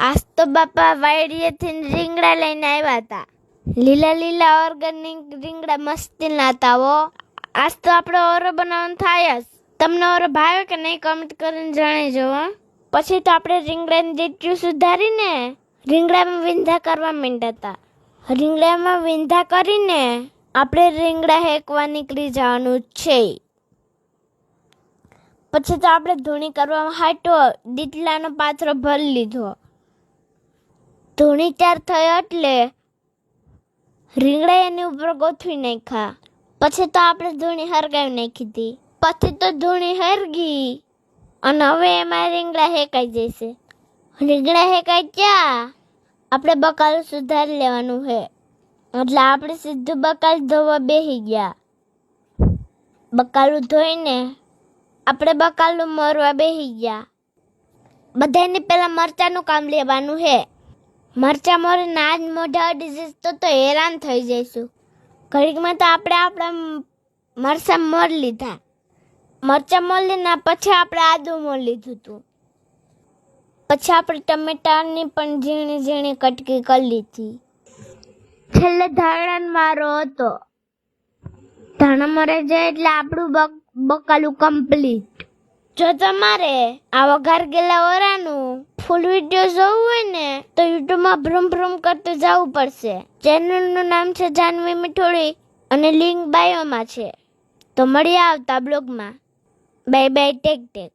આજ તો બાપા વાડીએથી રીંગણા લઈને આવ્યા હતા. લીલા લીલા ઓર્ગેનિક રીંગણા મસ્તી હતા હો. આજ તો આપણે ઓરો બનાવવાનું થાય જ. તમને ઓરો ભાવે કે નહીં કમેન્ટ કરીને જણાવજો પછી તો આપણે રીંગણાની જેટલું સુધારીને રીંગણામાં વિંધા કરવા માંડ્યા હતા. રીંગણામાં વિંધા કરીને આપણે રીંગણા હેકવા નીકળી જવાનું છે. પછી તો આપણે ધૂણી કરવામાં હાટો દીટલાનો પાથરો ભરી લીધો. ધૂણી ત્યાર થયો એટલે રીંગણા એની ઉપર ગોઠવી નાખ્યા. પછી તો આપણે ધૂણી હરગાવી નાખી હતી પછી તો ધૂણી હરગી. અને હવે એમાં રીંગણા હેકાઈ જશે. રીંગણા હેકાઈ ગયા. આપણે બકાલ સુધારી લેવાનું છે એટલે આપણે સીધું બકાલ ધોવા બેસી ગયા. બકાલું ધોઈને આપણે બકાલું મરવા બેસી ગયા. બધાને પહેલાં મરચાનું કામ લેવાનું છે મરચા મોરે નાજ મોઢા ડિઝીઝ તો તો હેરાન થઈ જઈશું. ઘડીકમાં તો આપણે આપણા મરચા મોર લીધા. મરચા મોર લીધા પછી આપણે આદુ મોર લીધું હતું પછી આપણે ટમેટાની પણ ઝીણી ઝીણી કટકી કરી લીધી. છેલ્લે ધાણા મારો હતો. ધાણા મરે જાય એટલે આપણું બક, બકાલું કમ્પ્લીટ જો તમારે આ વઘાર ગયેલા ઓરાનું ફૂલ વીડિયો જોવું હોય ને, તો યુટ્યુબમાં ભ્રમ ભ્રમ કરતું જવું પડશે. ચેનલનું નામ છે જાનવી મીઠોડી અને લિંક બાયોમાં છે. તો મળીએ આવતા બ્લોગમાં બાય બાય ટેક ટેક